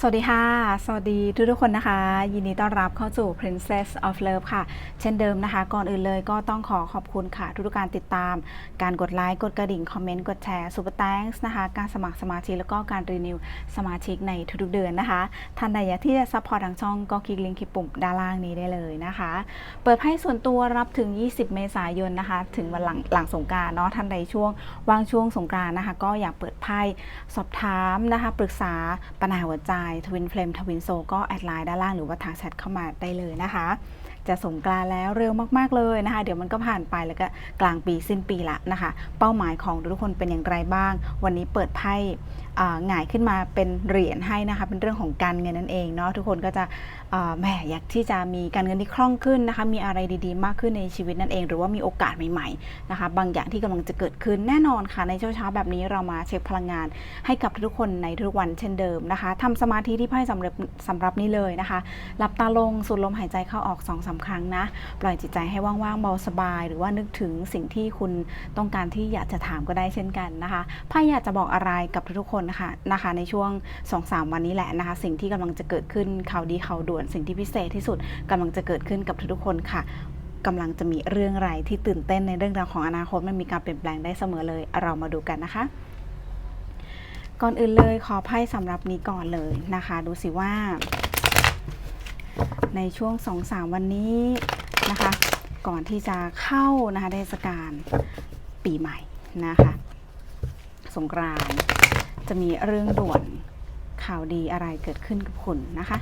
สวัสดีค่ะ สวัสดีทุกทุกคนนะคะ ยินดีต้อนรับเข้าสู่ Princess of Love ค่ะ เช่นเดิมนะคะ ก่อนอื่นเลยก็ต้องขอขอบคุณค่ะ ทุกๆกการติดตาม การกดไลค์ กดกระดิ่ง คอมเมนต์ กดแชร์ Super Thanks นะคะ การสมัครสมาชิกแล้วก็การรีนิวสมาชิกในทุกๆเดือนนะคะ ท่านใดอยากที่จะซัพพอร์ตทางช่องก็คลิกลิงก์ที่ปุ่มด้านล่างนี้ได้เลยนะคะ เปิดไพ่ส่วนตัวรับถึง 20 เมษายนนะคะ ถึงวันหลังหลังสงการเนาะ ท่านใดช่วงว่างช่วงสงกานต์นะคะ ก็อยากเปิดไพ่สอบถามนะคะ ปรึกษาปัญหาหัวใจทวินเฟลมทวินโซก็แอดไลน์ด้านล่างหรือว่าทางแชทเข้ามาได้เลยนะคะ จะสงกรานแล้วเร็วมากๆเลยนะคะ เดี๋ยวมันก็ผ่านไปแล้วก็กลางปีสิ้นปีละนะคะ เป้าหมายของทุกคนเป็นอย่างไรบ้าง วันนี้เปิดไพ่หงายขึ้นมาเป็นเหรียญให้นะคะ เป็นเรื่องของการเงินนั่นเองเนาะทุกคนก็จะแหมอยากที่จะมีการเงินที่คล่องขึ้นนะคะ มีอะไรดีๆ มากขึ้นในชีวิตนั่นเอง หรือว่ามีโอกาสใหม่ๆนะคะ บางอย่างที่กำลังจะเกิดขึ้นแน่นอนค่ะในเช้าเช้าๆแบบนี้เรามาเช็คพลังงาน ให้กับทุกคนในทุกวันเช่นเดิมนะคะทำสมาธิที่ไพ่สำหรับสำหรับนี้เลยนะคะ หลับตาลงสูดลมหายใจเข้าออก2อสครั้งนะ ปล่อยจิตใจให้ว่างๆเบาสบาย หรือว่านึกถึงสิ่งที่คุณต้องการที่อยากจะถามก็ได้เช่นกันนะคะไพ่อยากจะบอกอะไรกับทุกๆคนนะคะนะคะ ในช่วง 2-3 วันนี้แหละนะคะ สิ่งที่กำลังจะเกิดขึ้นข่าวดีข่าวด่วนสิ่งที่พิเศษที่สุดกำลังจะเกิดขึ้นกับทุกๆคนค่ะกำลังจะมีเรื่องอะไรที่ตื่นเต้นในเรื่องราวของอนาคตมันมีการเปลี่ยนแปลงได้เสมอเลย เรามาดูกันนะคะก่อนอื่นเลยขอไพ่สำหรับนี้ก่อนเลยนะคะ ดูสิว่า ในช่วง 2-3 วันนี้นะคะ ก่อนที่จะเข้านะคะเทศกาลปีใหม่นะคะ สงกรานจะมีเรื่องด่วนข่าวดีอะไรเกิดขึ้นกับคุณนะคะ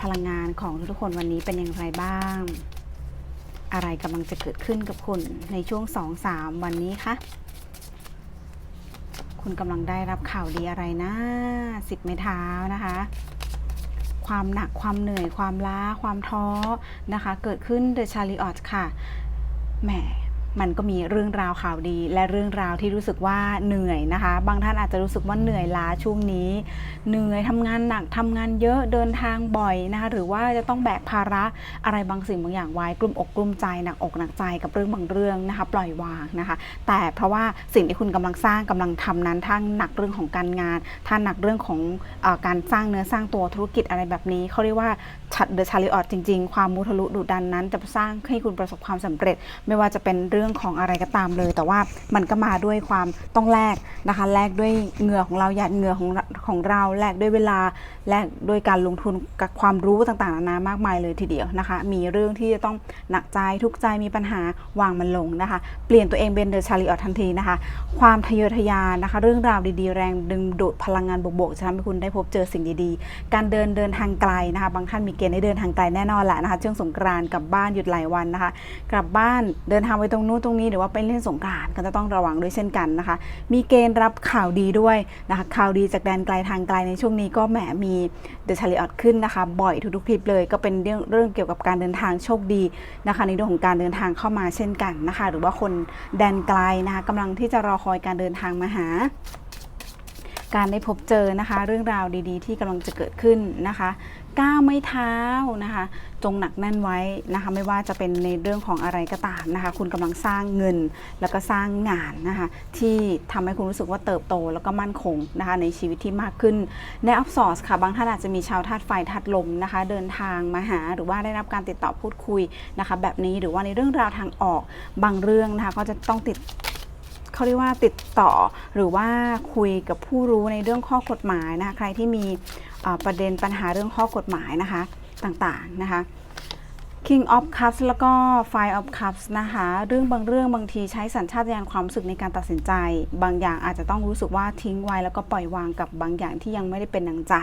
พลังงานของทุกคนวันนี้เป็นอย่างไรบ้าง อะไรกำลังจะเกิดขึ้นกับคุณในช่วง 2-3 วันนี้คะคุณกำลังได้รับข่าวดีอะไรนะสิบไม้เท้านะคะ ความหนักความเหนื่อยความล้า ความท้อนะคะ เกิดขึ้นเดอะชาริออตค่ะแหม มันก็มีเรื่องราวข่าวดี และเรื่องราวที่รู้สึกว่าเหนื่อยนะคะ บางท่านอาจจะรู้สึกว่าเหนื่อยล้าช่วงนี้ เหนื่อยทำงานหนักทำงานเยอะเดินทางบ่อยนะคะหรือว่าจะต้องแบกภาระอะไรบางสิ่งบางอย่างไว้กลุ่มอกกลุ่มใจหนักอกหนักใจกับเรื่องบางเรื่องนะคะ ปล่อยวางนะคะ แต่เพราะว่าสิ่งที่คุณกำลังสร้างกำลังทำนั้นทั้งหนักเรื่องของการงานท่านหนักเรื่องของอการสร้างเนื้อสร้างตัวธุรกิจอะไรแบบนี้เขาเรียกว่าชัดเดอะชาริออตจริง ๆ ความมุทะลุดุดันนั้นจะสร้างให้คุณประสบความสำเร็จ ไม่ว่าจะเป็นเรื่อง่องของอะไรก็ตามเลย แต่ว่ามันก็มาด้วยความต้องแลกนะคะแลกด้วยเหงื่อของเราหยาดเหงื่อของของเราแลกด้วยเวลาแลกด้วยการลงทุนกับความรู้ต่างๆนานามากมายเลยทีเดียวนะคะ มีเรื่องที่จะต้องหนักใจทุกใจมีปัญหาวางมันลงนะคะ เปลี่ยนตัวเองเป็นเดอะชาริออตทันทีนะคะ ความทะเยอทะยานนะคะ เรื่องราวดีๆ แรงดึงดูดพลังงานบวกๆจะทำให้คุณได้พบเจอสิ่งดีๆ การเดินเดินทางไกลนะคะ บางท่านมีเกณฑ์ได้เดินทางไกลแน่นอนแหละนะคะช่วงสงกรานต์กลับบ้านหยุดหลายวันนะคะ กลับบ้านเดินทางไปตรงนู้นตรงนี้หรือว่าไปเล่นสงการก็จะต้องระวังด้วยเช่นกันนะคะ มีเกณฑ์รับข่าวดีด้วยนะคะข่าวดีจากแดนไกลทางไกลในช่วงนี้ก็แหมมีเดอะชาริออตขึ้นนะคะ บ่อยทุกๆคลิปเลยก็เป็นเรื่องเรื่องเกี่ยวกับการเดินทางโชคดีนะคะ ในเรื่องของการเดินทางเข้ามาเช่นกันนะคะ หรือว่าคนแดนไกลนะคะกำลังที่จะรอคอยการเดินทางมาหา การได้พบเจอนะคะ เรื่องราวดีๆ ที่กำลังจะเกิดขึ้นนะคะก้าวไม่เท้านะคะ จงหนักแน่นไว้นะคะ ไม่ว่าจะเป็นในเรื่องของอะไรก็ตามนะคะ คุณกำลังสร้างเงินแล้วก็สร้างงานนะคะ ที่ทำให้คุณรู้สึกว่าเติบโตแล้วก็มั่นคงนะคะ ในชีวิตที่มากขึ้นในออฟซอร์สค่ะ บางท่านอาจจะมีชาวธาตุไฟธาตุลมนะคะ เดินทางมาหาหรือว่าได้รับการติดต่อพูดคุยนะคะ แบบนี้หรือว่าในเรื่องราวทางออกบางเรื่องนะคะ ก็จะต้องติด เขาเรียกว่าติดต่อหรือว่าคุยกับผู้รู้ในเรื่องข้อกฎหมายนะคะ ใครที่มีประเด็นปัญหาเรื่องข้อกฎหมายนะคะต่างๆนะคะ King of Cups แล้วก็ Five of Cups นะคะ เรื่องบางเรื่องบางทีใช้สัญชาตญาณความรู้สึกในการตัดสินใจ บางอย่างอาจจะต้องรู้สึกว่าทิ้งไว้แล้วก็ปล่อยวางกับบางอย่างที่ยังไม่ได้เป็นดังใจ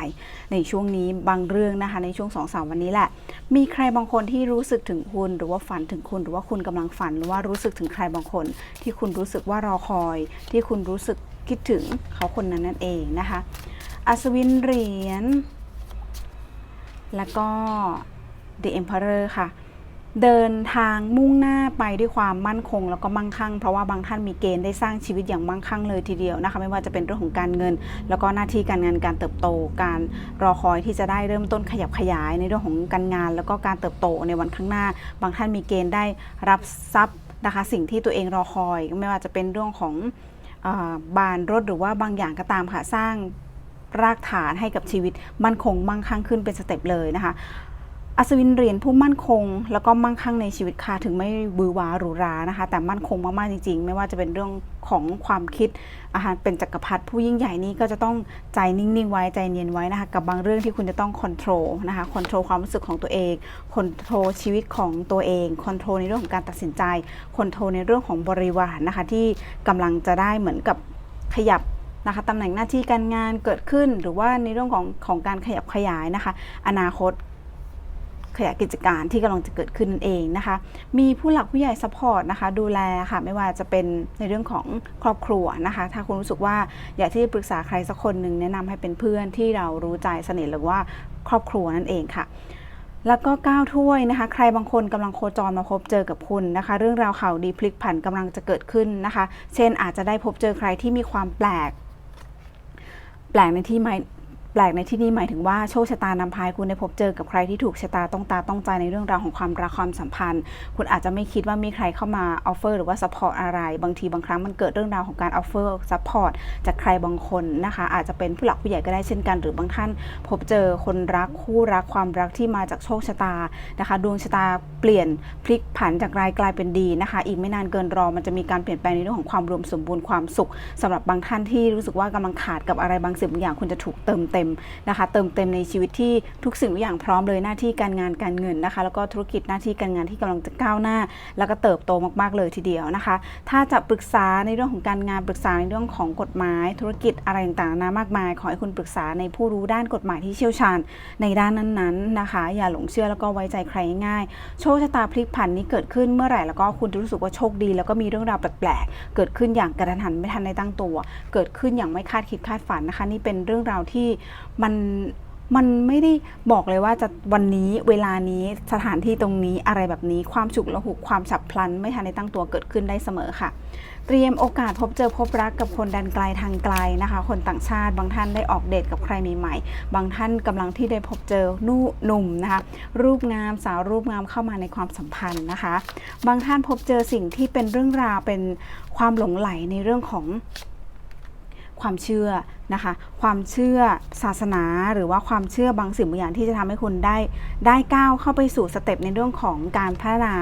ในช่วงนี้บางเรื่องนะคะ ในช่วง2องสาวันนี้แหละ มีใครบางคนที่รู้สึกถึงคุณหรือว่าฝันถึงคุณ หรือว่าคุณกำลังฝันหรือว่ารู้สึกถึงใครบางคน ที่คุณรู้สึกว่ารอคอย ที่คุณรู้สึกคิดถึงเขาคนนั้นนั่นเองนะคะ อัศวินเหรียญแล้วก็ The Emperor ค่ะ เดินทางมุ่งหน้าไปด้วยความมั่นคง แล้วก็มั่งคั่ง เพราะว่าบางท่านมีเกณฑ์ได้สร้างชีวิตอย่างมั่งคั่งเลยทีเดียวนะคะ ไม่ว่าจะเป็นเรื่องของการเงิน แล้วก็หน้าที่การงานการเติบโต การรอคอยที่จะได้เริ่มต้นขยับขยายในเรื่องของการงาน แล้วก็การเติบโตในวันข้างหน้า บางท่านมีเกณฑ์ได้รับทรัพย์นะคะ สิ่งที่ตัวเองรอคอย ไม่ว่าจะเป็นเรื่องของออบานรถหรือว่าบางอย่างก็ตามค่ะสร้างรากฐานให้กับชีวิตมั่นคงมั่งคั่งขึ้นเป็นสเต็ปเลยนะคะ อัศวินเหรียญผู้มั่นคง แล้วก็มั่งคั่งในชีวิตค่ะถึงไม่บือวาหรูหรานะคะ แต่มั่นคงมากๆจริง ๆ ไม่ว่าจะเป็นเรื่องของความคิดอาหารเป็นจักรพรรดิผู้ยิ่งใหญ่นี้ก็จะต้องใจนิ่งๆไว้ใจเย็นไว้นะคะกับบางเรื่องที่คุณจะต้องค o n t r o l นะคะค o n t r o l ความรู้สึกของตัวเองค o n t r o l ชีวิตของตัวเองค o n t r o l ในเรื่องของการตัดสินใจค o n t r o l ในเรื่องของบริวารนะคะ ที่กำลังจะได้เหมือนกับขยับนะคะตำแหน่งหน้าที่การงานเกิดขึ้นหรือว่าในเรื่องของของการขยับขยายนะคะ อนาคต ขยายกิจการที่กำลังจะเกิดขึ้นนั่นเองนะคะ มีผู้หลักผู้ใหญ่ซัพพอร์ตนะคะ ดูแลค่ะ ไม่ว่าจะเป็นในเรื่องของครอบครัวนะคะ ถ้าคุณรู้สึกว่าอยากที่จะปรึกษาใครสักคนหนึ่งแนะนำให้เป็นเพื่อนที่เรารู้ใจสนิทหรือว่าครอบครัวนั่นเองค่ะแล้วก็ก้าวถ้วยนะคะ ใครบางคนกำลังโคจรมาพบเจอกับคุณนะคะ เรื่องราวข่าวดีพลิกผันกำลังจะเกิดขึ้นนะคะ เช่นอาจจะได้พบเจอใครที่มีความแปลก แปลกในที่หมาย แปลกในที่นี้หมายถึงว่าโชคชะตานำพายคุณได้พบเจอกับใครที่ถูกชะตาต้องตาต้องใจในเรื่องราวของความรักความสัมพันธ์ คุณอาจจะไม่คิดว่ามีใครเข้ามาออฟเฟอร์หรือว่าซัพพอร์ตอะไร บางทีบางครั้งมันเกิดเรื่องราวของการออฟเฟอร์ซัพพอร์ตจากใครบางคนนะคะ อาจจะเป็นผู้หลักผู้ใหญ่ก็ได้เช่นกัน หรือบางท่านพบเจอคนรักคู่รักความรักที่มาจากโชคชะตานะคะดวงชะตาเปลี่ยนพลิกผันจากร้ายกลายเป็นดีนะคะ อีกไม่นานเกินรอมันจะมีการเปลี่ยนแปลงในเรื่องของความรวมสมบูรณ์ความสุขสำหรับบางท่านที่รู้สึกว่ากำลังขาดกับอะไรบางสิ่งบางอย่างคุณจะถูกเติมเต็มนะคะเติมเต็มในชีวิตที่ทุกสิ่งทุกอย่างพร้อมเลยหน้าที่การงานการเงินนะคะ แล้วก็ธุรกิจหน้าที่การงานที่กำลังจะก้าวหน้า แล้วก็เติบโตมากๆเลยทีเดียวนะคะ ถ้าจะปรึกษาในเรื่องของการงานปรึกษาในเรื่องของกฎหมาย ธุรกิจอะไรต่างๆนามากมาย ขอให้คุณปรึกษาในผู้รู้ด้านกฎหมายที่เชี่ยวชาญในด้านนั้นๆนะคะ อย่าหลงเชื่อแล้วก็ไว้ใจใครง่ายโชคชะตาพลิกผันนี้เกิดขึ้นเมื่อไหร่แล้วก็คุณจะรู้สึกว่าโชคดี แล้วก็มีเรื่องราวแปลกๆเกิดขึ้นอย่างกระทันหันไม่ทันในตั้งตัว เกิดขึ้นอย่างไม่คาดคิดคาดฝันนะคะ นี่เป็นเรื่องราวที่มันมันไม่ได้บอกเลยว่าจะวันนี้เวลานี้สถานที่ตรงนี้อะไรแบบนี้ความฉุกละหุกความฉับพลัน ไม่ทันในตั้งตัวเกิดขึ้นได้เสมอค่ะ เตรียมโอกาสพบเจอพบรักกับคนแดนไกลทางไกลนะคะ คนต่างชาติบางท่านได้ออกเดทกับใครใหม่ๆ บางท่านกำลังที่ได้พบเจอนู่หนุ่มนะคะรูปงามสาวรูปงามเข้ามาในความสัมพันธ์นะคะ บางท่านพบเจอสิ่งที่เป็นเรื่องราวเป็นความหลงไหลในเรื่องของความเชื่อ นะคะ ความเชื่อศาสนาหรือว่าความเชื่อบางสิ่งบางอย่างที่จะทำให้คุณได้ ได้ก้าวเข้าไปสู่สเต็ปในเรื่องของการพัฒนา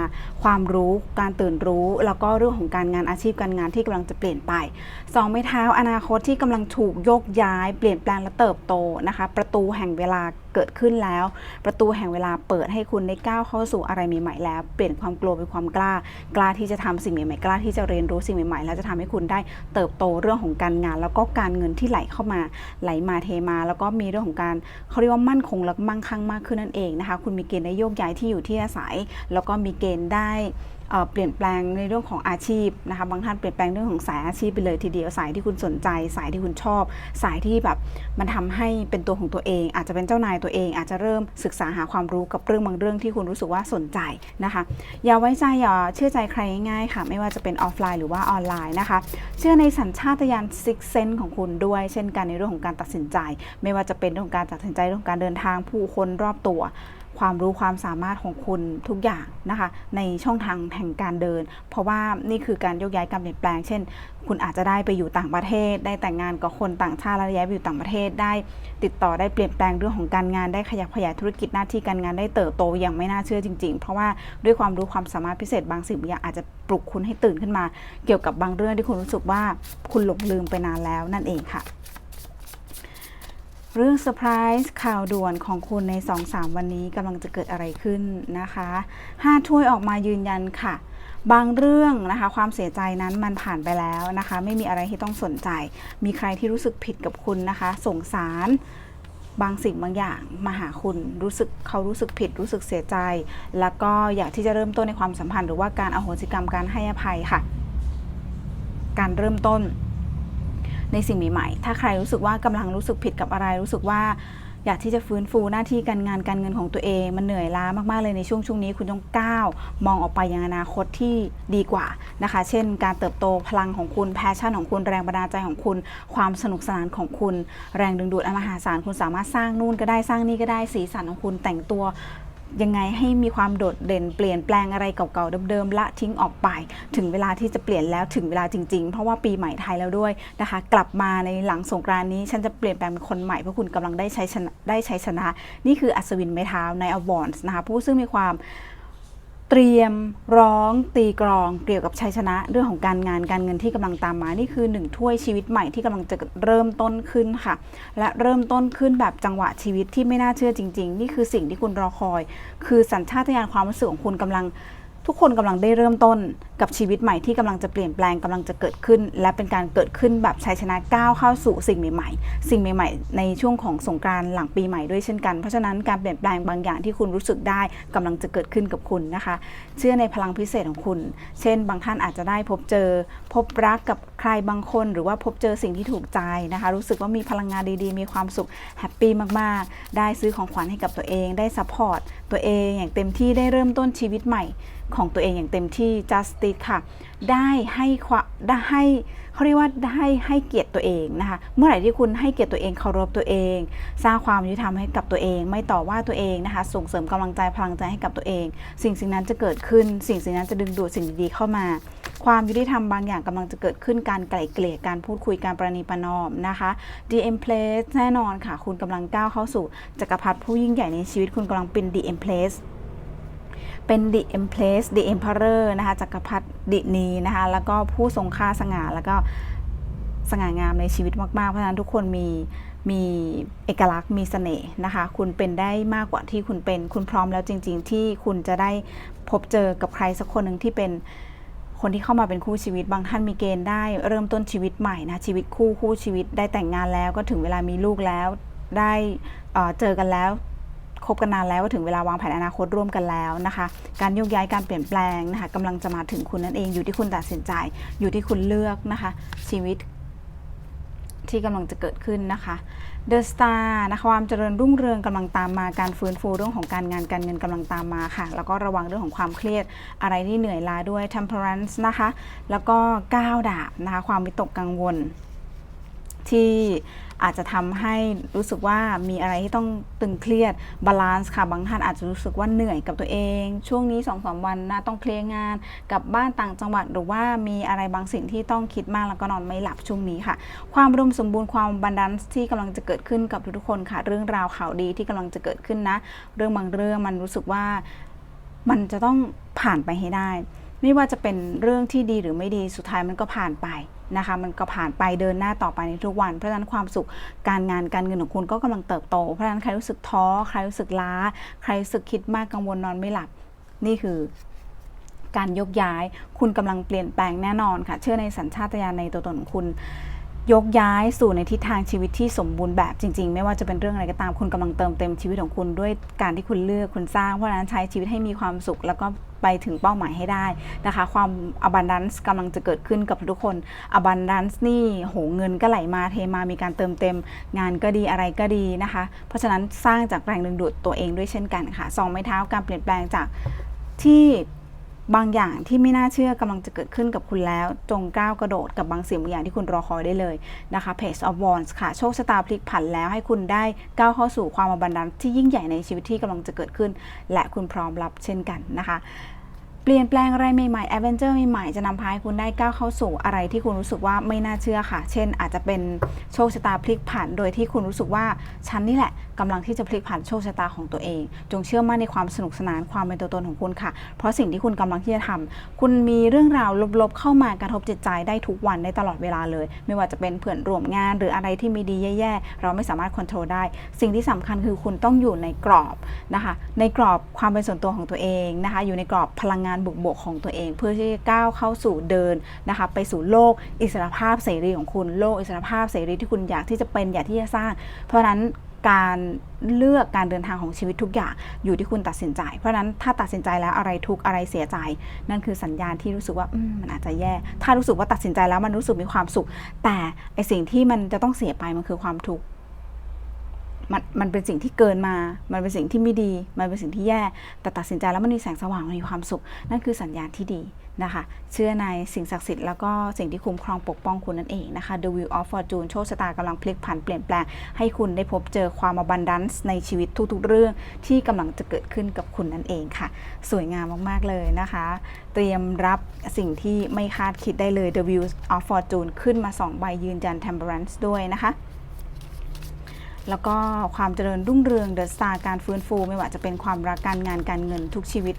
ความรู้ การตื่นรู้ แล้วก็เรื่องของการงานอาชีพการงานที่กำลังจะเปลี่ยนไปสองไม้เท้าอนาคตที่กำลังถูกโยกย้าย เปลี่ยนแปลงและเติบโตนะคะ ประตูแห่งเวลาเกิดขึ้นแล้ว ประตูแห่งเวลาเปิดให้คุณได้ก้าวเข้าสู่อะไรใหม่ๆแล้ว เปลี่ยนความกลัวเป็นความกล้า กล้าที่จะทำสิ่งใหม่ๆกล้าที่จะเรียนรู้สิ่งใหม่ๆแล้วจะทำให้คุณได้เติบโตเรื่องของการงาน แล้วก็การเงินที่ไหลเข้ามาไหลมาเทมา แล้วก็มีเรื่องของการเขาเรียกว่ามั่นคงและมั่งคั่งมากขึ้นนั่นเองนะคะ คุณมีเกณฑ์ได้โยกย้ายที่อยู่ที่อาศัย แล้วก็มีเกณฑ์ได้ เปลี่ยนแปลงในเรื่องของอาชีพนะคะบางท่านเปลี่ยนแปลงเรื่องของสายอาชีพไปเลยทีเดียวสายที่คุณสนใจ สายที่คุณชอบ สายที่แบบมันทำให้เป็นตัวของตัวเอง อาจจะเป็นเจ้านายตัวเอง อาจจะเริ่มศึกษาหาความรู้กับเรื่องบางเรื่องที่คุณรู้สึกว่าสนใจนะคะ อย่าไว้ใจอย่าเชื่อใจใครง่ายๆค่ะ ไม่ว่าจะเป็นออฟไลน์หรือว่าออนไลน์นะคะ เชื่อในสัญชาตญาณซิกเซนของคุณด้วย เช่นกันในเรื่องของการตัดสินใจ ไม่ว่าจะเป็นเรื่องของการตัดสินใจเรื่องการเดินทางผู้คนรอบตัว ความรู้ความสามารถของคุณทุกอย่างนะคะ ในช่องทางแห่งการเดิน เพราะว่านี่คือการยกย้ายการเปลี่ยนแปลง เช่น คุณอาจจะได้ไปอยู่ต่างประเทศ ได้แต่งงานกับคนต่างชาติแล้วย้ายไปอยู่ต่างประเทศ ได้ติดต่อได้เปลี่ยนแปลงเรื่องของการงาน ได้ขยับขยายธุรกิจหน้าที่การงานได้เติบโตอย่างไม่น่าเชื่อจริง ๆ เพราะว่าด้วยความรู้ความสามารถพิเศษบางสิ่งบางอย่างอาจจะปลุกคุณให้ตื่นขึ้นมา เกี่ยวกับบางเรื่องที่คุณรู้สึกว่าคุณหลงลืมไปนานแล้วนั่นเองค่ะ เรื่องเซอร์ไพรส์ข่าวด่วนของคุณใน 2-3 วันนี้กำลังจะเกิดอะไรขึ้นนะคะ5ถ้วยออกมายืนยันค่ะ บางเรื่องนะคะความเสียใจนั้นมันผ่านไปแล้วนะคะ ไม่มีอะไรที่ต้องสนใจ มีใครที่รู้สึกผิดกับคุณนะคะ สงสารบางสิ่งบางอย่างมาหาคุณรู้สึกเขารู้สึกผิดรู้สึกเสียใจ แล้วก็อยากที่จะเริ่มต้นในความสัมพันธ์หรือว่าการอโหสิกรรมการให้อภัยค่ะ การเริ่มต้น ในสิ่งใหม่ๆ ถ้าใครรู้สึกว่ากำลังรู้สึกผิดกับอะไร รู้สึกว่าอยากที่จะฟื้นฟูหน้าที่การงานการเงินของตัวเอง มันเหนื่อยล้ามาก ๆ เลยในช่วงช่วงนี้คุณต้องก้าวมองออกไปยังอนาคตที่ดีกว่านะคะ เช่น การเติบโตพลังของคุณแพชชั่นของคุณแรงบันดาลใจของคุณ ความสนุกสนานของคุณ แรงดึงดูดอันมหาศาลคุณสามารถสร้างนู่นก็ได้สร้างนี่ก็ได้สีสันของคุณแต่งตัว ยังไงให้มีความโดดเด่นเปลี่ยนแปลงอะไรเก่าๆเดิมๆละทิ้งออกไป ถึงเวลาที่จะเปลี่ยนแล้วถึงเวลาจริง ๆ เพราะว่าปีใหม่ไทยแล้วด้วยนะคะ กลับมาในหลังสงกรานนี้ ฉันจะเปลี่ยนแปลงเป็นคนใหม่เพราะคุณกำลังได้ใช้ชนะได้ใช้ชนะ นี่คืออัศวินไม้เท้าในอวอนส์นะคะผู้ซึ่งมีความ เตรียมร้องตีกรองเกี่ยวกับชัยชนะเรื่องของการงานการเงินที่กำลังตามมานี่คือหนึ่งถ้วยชีวิตใหม่ที่กำลังจะเริ่มต้นขึ้นค่ะ และเริ่มต้นขึ้นแบบจังหวะชีวิตที่ไม่น่าเชื่อจริง ๆ นี่คือสิ่งที่คุณรอคอย คือสัญชาตญาณความรู้สึกของคุณกำลัง ทุกคนกำลังได้เริ่มต้นกับชีวิตใหม่ที่กำลังจะเปลี่ยนแปลงกำลังจะเกิดขึ้น และเป็นการเกิดขึ้นแบบชัยชนะก้าวเข้าสู่สิ่งใหม่ๆ สิ่งใหม่ ๆ ในช่วงของสงกรานต์หลังปีใหม่ด้วยเช่นกันเพราะฉะนั้นการเปลี่ยนแปลงบางอย่างที่คุณรู้สึกได้กำลังจะเกิดขึ้นกับคุณนะคะ เชื่อในพลังพิเศษของคุณ เช่น บางท่านอาจจะได้พบเจอ พบรักกับ ใครบางคนหรือว่าพบเจอสิ่งที่ถูกใจนะคะ รู้สึกว่ามีพลังงานดีๆ มีความสุขแฮปปี้มากๆ ได้ซื้อของขวัญให้กับตัวเองได้ซัพพอร์ตตัวเองอย่างเต็มที่ได้เริ่มต้นชีวิตใหม่ของตัวเองอย่างเต็มที่ justice ค่ะ ได้ให้ความได้ให้เขาเรียกว่าได้ให้เกียรติตัวเองนะคะ เมื่อไหร่ที่คุณให้เกียรติตัวเองเคารพตัวเอง สร้างความยุติธรรมให้กับตัวเอง ไม่ต่อว่าตัวเองนะคะ ส่งเสริมกำลังใจพลังใจให้กับตัวเอง สิ่งสิ่งนั้นจะเกิดขึ้น สิ่งสิ่งนั้นจะดึงดูดสิ่งดีๆเข้ามา ความยุติธรรมบางอย่างกำลังจะเกิดขึ้นการไกล่เกลี่ยการพูดคุยการประนีประนอมนะคะ DM Place แน่นอนค่ะ คุณกำลังก้าวเข้าสู่จักรพรรดิผู้ยิ่งใหญ่ในชีวิตคุณกำลังเป็น DM Place เป็น The Empress The Emperor นะคะจักรพรรดินีนะคะแล้วก็ผู้ทรงค่าสง่าแล้วก็สง่างามในชีวิตมาก ๆ เพราะฉะนั้นทุกคนมีมีเอกลักษณ์มีเสน่ห์นะคะ คุณเป็นได้มากกว่าที่คุณเป็น คุณพร้อมแล้วจริง ๆ ที่คุณจะได้พบเจอกับใครสักคนหนึ่งที่เป็นคนที่เข้ามาเป็นคู่ชีวิตบางท่านมีเกณฑ์ได้เริ่มต้นชีวิตใหม่นะชีวิตคู่คู่ชีวิตได้แต่งงานแล้วก็ถึงเวลามีลูกแล้วได้เออเจอกันแล้ว คบกันนานแล้วถึงเวลาวางแผนอนาคตร่วมกันแล้วนะคะ การโยกย้ายการเปลี่ยนแปลงนะคะกำลังจะมาถึงคุณนั่นเองอยู่ที่คุณตัดสินใจ อยู่ที่คุณเลือกนะคะ ชีวิตที่กำลังจะเกิดขึ้นนะคะเดอะสตาร์นะคะความเจริญรุ่งเรืองกำลังตามมาการฟื้นฟูเรื่องของการงานการเงินกำลังตามมาค่ะ แล้วก็ระวังเรื่องของความเครียดอะไรที่เหนื่อยล้าด้วย temperance นะคะ แล้วก็ก้าวดาบนะคะความวิตกกังวล ที่อาจจะทำให้รู้สึกว่ามีอะไรที่ต้องตึงเครียดบาลานซ์ค่ะ บางท่านอาจจะรู้สึกว่าเหนื่อยกับตัวเอง ช่วงนี้2อสวันนะต้องเคลียร์งานกับบ้านต่างจังหวัดหรือว่ามีอะไรบางสิ่งที่ต้องคิดมากแล้วก็นอนไม่หลับช่วงนี้ค่ะ ความอุมสมบูรณ์ความบันดันที่กำลังจะเกิดขึ้นกับทุกๆคนค่ะ เรื่องราวข่าวดีที่กำลังจะเกิดขึ้นนะ เรื่องบางเรื่องมันรู้สึกว่ามันจะต้องผ่านไปให้ได้ ไม่ว่าจะเป็นเรื่องที่ดีหรือไม่ดีสุดท้ายมันก็ผ่านไป นะคะ มันก็ผ่านไปเดินหน้าต่อไปในทุกวัน เพราะฉะนั้นความสุขการงานการเงินของคุณก็กำลังเติบโต เพราะฉะนั้นใครรู้สึกท้อใครรู้สึกล้า ใครรู้สึกคิดมากกังวลนอนไม่หลับนี่คือการยกย้าย คุณกำลังเปลี่ยนแปลงแน่นอนค่ะ เชื่อในสัญชาตญาณในตัวตนของคุณ ยกย้ายสู่ในทิศทางชีวิตที่สมบูรณ์แบบจริง ๆ ไม่ว่าจะเป็นเรื่องอะไรก็ตามคุณกำลังเติมเต็มชีวิตของคุณด้วยการที่คุณเลือกคุณสร้างเพราะฉะนั้นใช้ชีวิตให้มีความสุข แล้วก็ไปถึงเป้าหมายให้ได้นะคะ ความ abundance กำลังจะเกิดขึ้นกับทุกคน abundance นี่โหเงินก็ไหลมาเทมามีการเติมเต็ม งานก็ดีอะไรก็ดีนะคะ เพราะฉะนั้นสร้างจากแรงดึงดูดตัวเองด้วยเช่นกันค่ะสองไม้เท้าการเปลี่ยนแปลงจากที่ บางอย่างที่ไม่น่าเชื่อกำลังจะเกิดขึ้นกับคุณแล้ว จงก้าวกระโดดกับบางสิ่งบางอย่างที่คุณรอคอยได้เลยนะคะ Page of Wands ค่ะ โชคชะตาพลิกผันแล้วให้คุณได้ก้าวเข้าสู่ความบันดันที่ยิ่งใหญ่ในชีวิตที่กำลังจะเกิดขึ้น และคุณพร้อมรับเช่นกันนะคะเปลี่ยนแปลงอะไรใหม่ๆแอดเวนเจอร์ใหม่ๆ จะนำพาให้คุณได้ก้าวเข้าสู่อะไรที่คุณรู้สึกว่าไม่น่าเชื่อค่ะ เช่น อาจจะเป็นโชคชะตาพลิกผัน โดยที่คุณรู้สึกว่าฉันนี่แหละกำลังที่จะพลิกผันโชคชะตาของตัวเอง จงเชื่อมั่นในความสนุกสนานความเป็นตัวตนของคุณค่ะ เพราะสิ่งที่คุณกำลังที่จะทำคุณมีเรื่องราวลบๆเข้ามากระทบจิตใจได้ทุกวันได้ตลอดเวลาเลย ไม่ว่าจะเป็นเพื่อนร่วมงาน หรืออะไรที่มีดีแย่ๆ เราไม่สามารถควบคุมได้ สิ่งที่สำคัญคือคุณต้องอยู่ในกรอบนะคะ ในกรอบความเป็นส่วนตัวของตัวเองนะคะ อยู่ในกรอบพลังงานบวกๆของตัวเอง เพื่อที่จะก้าวเข้าสู่เดินนะคะไปสู่โลกอิสรภาพเสรีของคุณ โลกอิสรภาพเสรีที่คุณอยากที่จะเป็นอยากที่จะสร้าง เพราะนั้น การเลือกการเดินทางของชีวิตทุกอย่างอยู่ที่คุณตัดสินใจ เพราะฉะนั้นถ้าตัดสินใจแล้วอะไรทุกอะไรเสียใจ นั่นคือสัญญาณที่รู้สึกว่ามมันอาจจะแย่ ถ้ารู้สึกว่าตัดสินใจแล้วมันรู้สึกมีความสุข แต่ไอสิ่งที่มันจะต้องเสียไปมันคือความทุกข์ มันมันเป็นสิ่งที่เกินมา มันเป็นสิ่งที่ไม่ดี มันเป็นสิ่งที่แย่ แต่ตัดสินใจแล้วมันมีแสงสว่าง มันมีความสุข นั่นคือสัญญาณที่ดีนะคะ เชื่อในสิ่งศักดิ์สิทธิ์แล้วก็สิ่งที่คุ้มครองปกป้องคุณนั่นเองนะคะ The Wheel of Fortune โชคชะตากำลังพลิกผันเปลี่ยนแปลง ให้คุณได้พบเจอความ abundance ในชีวิตทุกๆเรื่องที่กำลังจะเกิดขึ้นกับคุณนั่นเองค่ะ สวยงามมากๆเลยนะคะ เตรียมรับสิ่งที่ไม่คาดคิดได้เลย The Wheel of Fortune ขึ้นมา 2 ใบยืนยัน Temperance ด้วยนะคะ แล้วก็ความเจริญรุ่งเรืองเดอะสตาร์การฟื้นฟู ไม่ว่าจะเป็นความรักการงานการเงินทุกชีวิต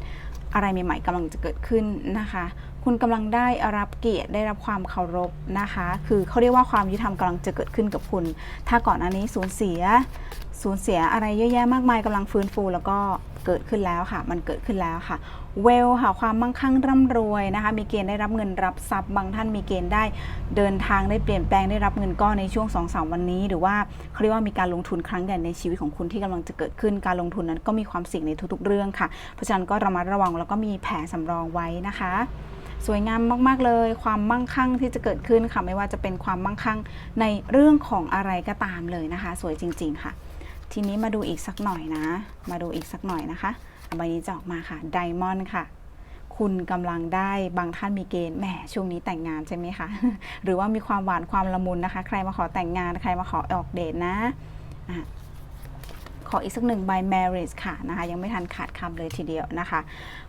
อะไรใหม่ๆกำลังจะเกิดขึ้นนะคะ คุณกำลังได้รับเกียรติได้รับความเคารพนะคะ คือเขาเรียกว่าความยุติธรรมกำลังจะเกิดขึ้นกับคุณ ถ้าก่อนอันนี้สูญเสีย สูญเสียอะไรเยอะแยะมากมายกำลังฟื้นฟู แล้วก็ เกิดขึ้นแล้วค่ะ มันเกิดขึ้นแล้วค่ะเวลค่ะความมั่งคั่งร่ำรวยนะคะ มีเกณฑ์ได้รับเงินรับทรัพย์บางท่านมีเกณฑ์ได้เดินทางได้เปลี่ยนแปลงได้รับเงินก้อนในช่วง2อสวันนี้ หรือว่าเขาเรียกว่ามีการลงทุนครั้งใหญ่ในชีวิตของคุณที่กำลังจะเกิดขึ้นการลงทุนนั้นก็มีความเสี่ยงในทุกๆเรื่องค่ะ เพราะฉะนั้นก็ระมัดระวังแล้วก็มีแผนสำรองไว้นะคะสวยงามมาก ๆ เลย ความมั่งคั่งที่จะเกิดขึ้นค่ะ ไม่ว่าจะเป็นความมั่งคั่งในเรื่องของอะไรก็ตามเลยนะคะ สวยจริง ๆ ค่ะ ทีนี้มาดูอีกสักหน่อยนะ มาดูอีกสักหน่อยนะคะใบนี้จะออกมาค่ะไดมอนด์ค่ะ คุณกำลังได้บางท่านมีเกณฑ์แหมช่วงนี้แต่งงานใช่ไหมคะ หรือว่ามีความหวานความละมุนนะคะ ใครมาขอแต่งงานใครมาขอออกเดทนะ ขออีกสักหนึ่งใบ marriage ค่ะนะคะยังไม่ทันขาดคำเลยทีเดียวนะคะ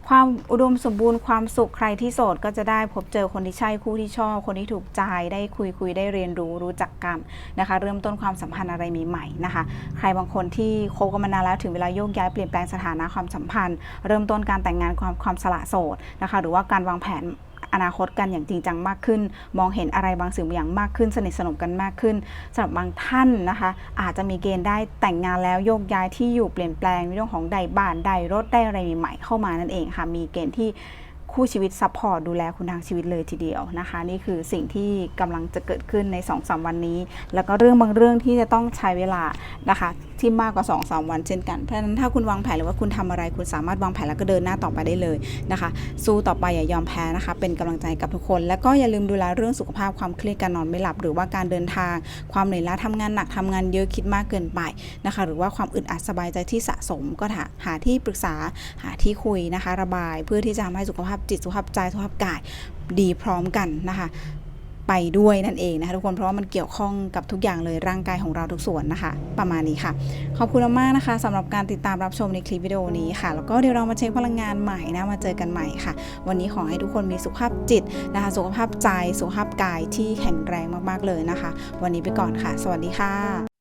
ความอุดมสมบูรณ์ความสุขใครที่โสดก็จะได้พบเจอคนที่ใช่คู่ที่ชอบ คนที่ถูกใจได้คุยคุยได้เรียนรู้รู้จักกันนะคะ เริ่มต้นความสัมพันธ์อะไรใหม่ๆนะคะ ใครบางคนที่คบกันมานานแล้วถึงเวลาโยกย้ายเปลี่ยนแปลงสถานะความสัมพันธ์ เริ่มต้นการแต่งงานความความสละโสดนะคะ หรือว่าการวางแผน อนาคตกันอย่างจริงจังมากขึ้น มองเห็นอะไรบางสิ่งบางอย่างมากขึ้น สนิทสนมกันมากขึ้นสำหรับบางท่านนะคะ อาจจะมีเกณฑ์ได้แต่งงานแล้วโยกย้ายที่อยู่เปลี่ยนแปลงในเรื่องของใดบ้านใดรถได้อะไรใหม่ๆเข้ามานั่นเองค่ะมีเกณฑ์ที่ คู่ชีวิตซัพพอร์ตดูแลคุณทางชีวิตเลยทีเดียวนะคะ นี่คือสิ่งที่กำลังจะเกิดขึ้นใน2อสวันนี้ แล้วก็เรื่องบางเรื่องที่จะต้องใช้เวลานะคะที่มากกว่า2อสวันเช่นกันเพราะฉะนั้นถ้าคุณวางแผนหรือว่าคุณทำอะไร คุณสามารถวางแผนแล้วก็เดินหน้าต่อไปได้เลยนะคะ สู้ต่อไปอย่ายอมแพ้นะคะ เป็นกำลังใจกับทุกคน แล้วก็อย่าลืมดูแลเรื่องสุขภาพความเครียดการนอนไม่หลับ หรือว่าการเดินทาง ความเหนื่อยล้าทำงานหนักทำงานเยอะคิดมากเกินไปนะคะ หรือว่าความอึดอัดสบายใจที่สะสมก็หาหาที่ปรึกษาหาที่คุยนะคะ ระบายเพื่อที่จะทำให้สุขภาพจิตสุขภาพใจสุขภาพกายดีพร้อมกันนะคะไปด้วยนั่นเองนะคะทุกคนเพราะว่ามันเกี่ยวข้องกับทุกอย่างเลยร่างกายของเราทุกส่วนนะคะ ประมาณนี้ค่ะ ขอบคุณมากนะคะสำหรับการติดตามรับชมในคลิปวิดีโอนี้ค่ะ แล้วก็เดี๋ยวเรามาเช็คพลังงานใหม่นะมาเจอกันใหม่ค่ะ วันนี้ขอให้ทุกคนมีสุขภาพจิตนะคะ สุขภาพใจสุขภาพกายที่แข็งแรงมากๆเลยนะคะ วันนี้ไปก่อนค่ะ สวัสดีค่ะ